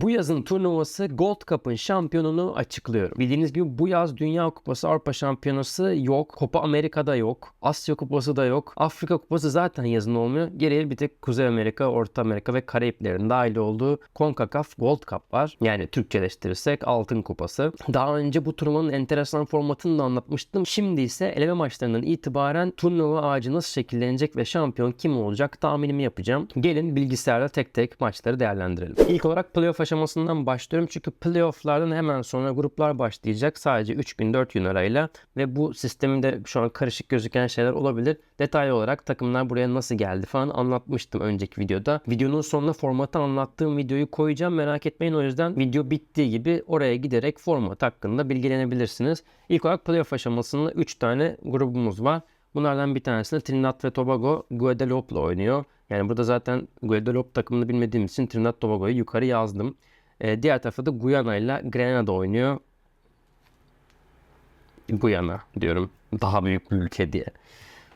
Bu yazın turnuvası Gold Cup'ın şampiyonunu açıklıyorum. Bildiğiniz gibi bu yaz Dünya Kupası, Avrupa Şampiyonası yok. Copa Amerika'da yok. Asya Kupası da yok. Afrika Kupası zaten yazın olmuyor. Geriye bir tek Kuzey Amerika, Orta Amerika ve Karayiplerin dahil olduğu CONCACAF Gold Cup var. Yani Türkçeleştirirsek Altın Kupası. Daha önce bu turnuvanın enteresan formatını da anlatmıştım. Şimdi ise eleme maçlarından itibaren turnuva ağacı nasıl şekillenecek ve şampiyon kim olacak tahminimi yapacağım. Gelin bilgisayarda tek tek maçları değerlendirelim. İlk olarak playoff aşamasından başlıyorum. Çünkü playofflardan hemen sonra gruplar başlayacak. Sadece 3 gün 4 gün arayla ve bu sisteminde şu an karışık gözüken şeyler olabilir. Detaylı olarak takımlar buraya nasıl geldi falan anlatmıştım önceki videoda. Videonun sonuna formatı anlattığım videoyu koyacağım. Merak etmeyin o yüzden video bittiği gibi oraya giderek format hakkında bilgilenebilirsiniz. İlk olarak playoff aşamasında 3 tane grubumuz var. Bunlardan bir tanesinde Trinidad ve Tobago Guadeloupe'la oynuyor. Yani burada zaten Guadeloupe takımını bilmediğim için Trinidad Tobago'yu yukarı yazdım. Ee, diğer tarafta da Guyana ile Grenada oynuyor. Guyana diyorum. Daha büyük bir ülke diye.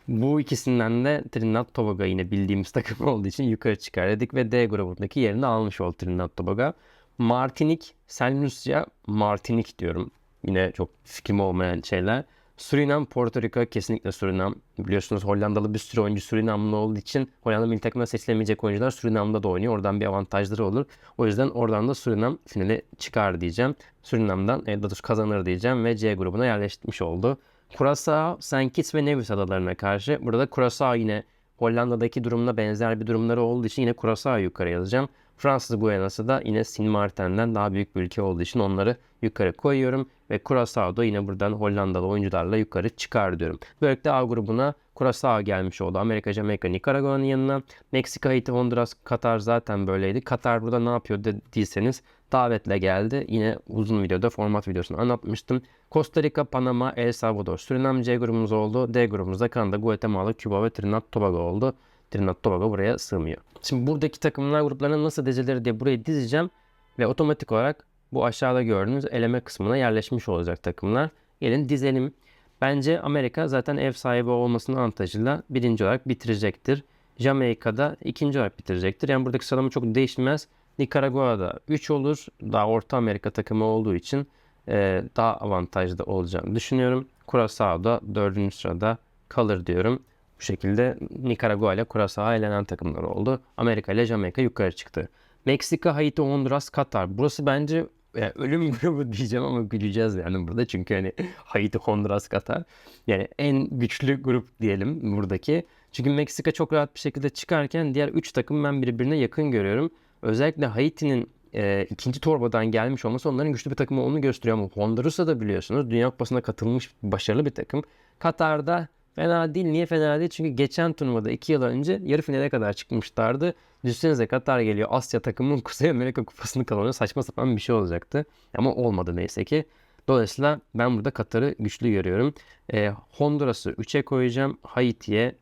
Bu ikisinden de Trinidad Tobago yine bildiğimiz takım olduğu için yukarı çıkar dedik ve D grubundaki yerini almış oldu Trinidad Tobago. Martinik, Saint Lucia, Martinik diyorum. Yine çok fikrim olmayan şeyler. Surinam, Porto Rico kesinlikle Surinam. Biliyorsunuz Hollandalı bir sürü oyuncu Surinamlı olduğu için Hollanda milli takımına seçilemeyecek oyuncular Surinam'da da oynuyor. Oradan bir avantajları olur. O yüzden oradan da Surinam finale çıkar diyeceğim. Surinam'dan Edatus kazanır diyeceğim ve C grubuna yerleşmiş oldu. Curaçao, St. Kitts ve Nevis adalarına karşı. Burada Curaçao yine Hollanda'daki durumuna benzer bir durumları olduğu için yine Curaçao yukarı yazacağım. Fransız Guyana'sı da yine Sint Maarten'den daha büyük bir ülke olduğu için onları yukarı koyuyorum. Ve Curaçao da yine buradan Hollandalı oyuncularla yukarı çıkar diyorum. Böylelikle A grubuna Curaçao gelmiş oldu. Amerika, Jamaika, Nikaragua'nın yanına. Meksika, Haiti, Honduras, Katar zaten böyleydi. Katar burada ne yapıyor dediyseniz davetle geldi. Yine uzun videoda format videosunu anlatmıştım. Costa Rica, Panama, El Salvador, Surinam C grubumuz oldu. D grubumuzda Kanada, Guatemala, Küba ve Trinidad Tobago oldu. Trinidad Tobago buraya sığmıyor. Şimdi buradaki takımlar gruplarına nasıl dizilir diye burayı dizeceğim. Ve otomatik olarak bu aşağıda gördüğünüz eleme kısmına yerleşmiş olacak takımlar. Gelin dizelim. Bence Amerika zaten ev sahibi olmasının avantajıyla birinci olarak bitirecektir. Jamaika'da ikinci olarak bitirecektir. Yani buradaki sıralama çok değişmez. Nicaragua'da 3 olur. Daha Orta Amerika takımı olduğu için e, daha avantajlı olacağını düşünüyorum. Curaçao'da 4. sırada kalır diyorum. Bu şekilde Nikaragua ile Curaçao elenen takımlar oldu. Amerika ile Jamaika yukarı çıktı. Meksika, Haiti, Honduras, Katar. Burası bence yani ölüm grubu diyeceğim ama güleceğiz yani burada. Çünkü hani Haiti, Honduras, Katar. Yani en güçlü grup diyelim buradaki. Çünkü Meksika çok rahat bir şekilde çıkarken diğer 3 takım ben birbirine yakın görüyorum. Özellikle Haiti'nin e, ikinci torbadan gelmiş olması onların güçlü bir takım olduğunu gösteriyor. Ama Honduras'a da biliyorsunuz Dünya Kupası'na katılmış başarılı bir takım. Katar'da Fena değil. Niye fena değil? Çünkü geçen turnuvada 2 yıl önce yarı finale kadar çıkmışlardı. Düşünsenize Katar geliyor. Asya takımının Kuzey Amerika kupasını kazanıyor. Saçma sapan bir şey olacaktı. Ama olmadı neyse ki. Dolayısıyla ben burada Katar'ı güçlü görüyorum. E, Honduras'ı 3'e koyacağım. Haiti'ye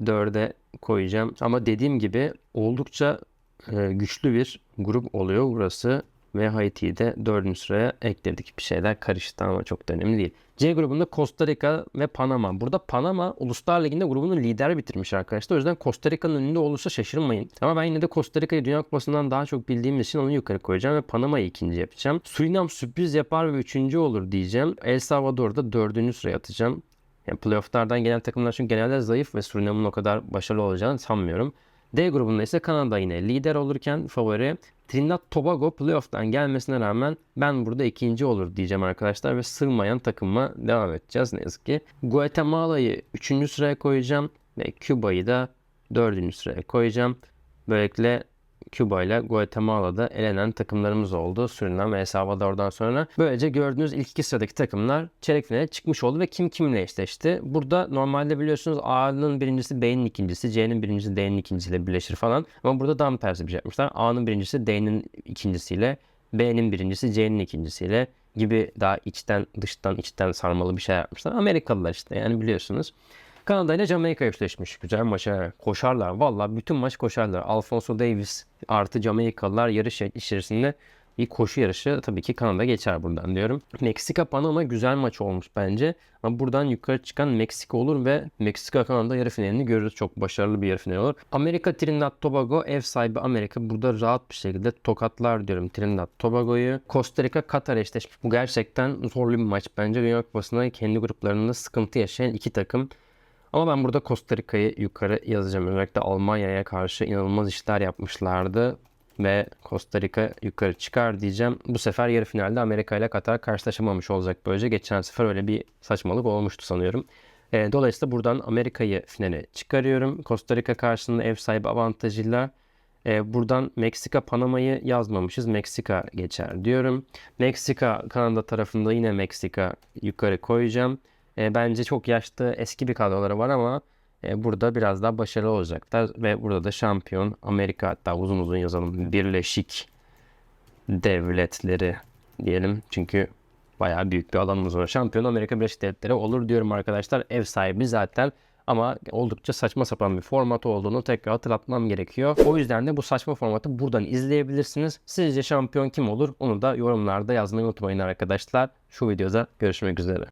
4'e koyacağım. Ama dediğim gibi oldukça e, güçlü bir grup oluyor burası ve Haiti'yi de 4. sıraya ekledik. Bir şeyler karıştı ama çok da önemli değil. C grubunda Costa Rica ve Panama. Burada Panama Uluslar Ligi'nde grubunu lider bitirmiş arkadaşlar. O yüzden Costa Rica'nın önünde olursa şaşırmayın. Ama ben yine de Costa Rica'yı Dünya Kupası'ndan daha çok bildiğim için onu yukarı koyacağım ve Panama'yı ikinci yapacağım. Surinam sürpriz yapar ve üçüncü olur diyeceğim. El Salvador'da dördüncü sıraya atacağım. Yani playofflardan gelen takımlar çünkü genelde zayıf ve Surinam'ın o kadar başarılı olacağını sanmıyorum. D grubunda ise Kanada yine lider olurken favori. Trinidad Tobago playoff'tan gelmesine rağmen ben burada ikinci olur diyeceğim arkadaşlar ve sığmayan takıma devam edeceğiz ne yazık ki. Guatemala'yı 3. sıraya koyacağım ve Küba'yı da 4. sıraya koyacağım. Böylelikle Küba ile Guatemala'da elenen takımlarımız oldu. Surinam ve El Salvador'dan sonra. Böylece gördüğünüz ilk iki sıradaki takımlar çeyrek finale çıkmış oldu ve kim kimle eşleşti. Burada normalde biliyorsunuz A'nın birincisi B'nin ikincisi, C'nin birincisi D'nin ikincisiyle birleşir falan. Ama burada tam tersi bir şey yapmışlar. A'nın birincisi D'nin ikincisiyle, B'nin birincisi C'nin ikincisiyle gibi daha içten dıştan içten sarmalı bir şey yapmışlar. Amerikalılar işte yani biliyorsunuz. Kanada ile Jamaika eşleşmiş. Güzel maça koşarlar. Valla bütün maç koşarlar. Alfonso Davis artı Jamaikalılar yarış içerisinde bir koşu yarışı tabii ki Kanada geçer buradan diyorum. Meksika Panama güzel maç olmuş bence. Ama buradan yukarı çıkan Meksika olur ve Meksika Kanada yarı finalini görürüz. Çok başarılı bir yarı final olur. Amerika Trinidad Tobago ev sahibi Amerika burada rahat bir şekilde tokatlar diyorum Trinidad Tobago'yu. Costa Rica Katar eşleşmiş. Bu gerçekten zorlu bir maç bence. Dünya Kupası'nda kendi gruplarında sıkıntı yaşayan iki takım. Ama ben burada Costa Rica'yı yukarı yazacağım. Özellikle Almanya'ya karşı inanılmaz işler yapmışlardı. Ve Costa Rica yukarı çıkar diyeceğim. Bu sefer yarı finalde Amerika ile Katar karşılaşamamış olacak böylece. Geçen sefer öyle bir saçmalık olmuştu sanıyorum. E, dolayısıyla buradan Amerika'yı finale çıkarıyorum. Costa Rica karşısında ev sahibi avantajıyla. E, buradan Meksika Panama'yı yazmamışız. Meksika geçer diyorum. Meksika Kanada tarafında yine Meksika yukarı koyacağım. E, bence çok yaşlı eski bir kadroları var ama e, burada biraz daha başarılı olacaklar. Ve burada da şampiyon Amerika hatta uzun uzun yazalım. Birleşik devletleri diyelim. Çünkü bayağı büyük bir alanımız var. Şampiyon Amerika Birleşik Devletleri olur diyorum arkadaşlar. Ev sahibi zaten ama oldukça saçma sapan bir format olduğunu tekrar hatırlatmam gerekiyor. O yüzden de bu saçma formatı buradan izleyebilirsiniz. Sizce şampiyon kim olur? Onu da yorumlarda yazmayı unutmayın arkadaşlar. Şu videoda görüşmek üzere.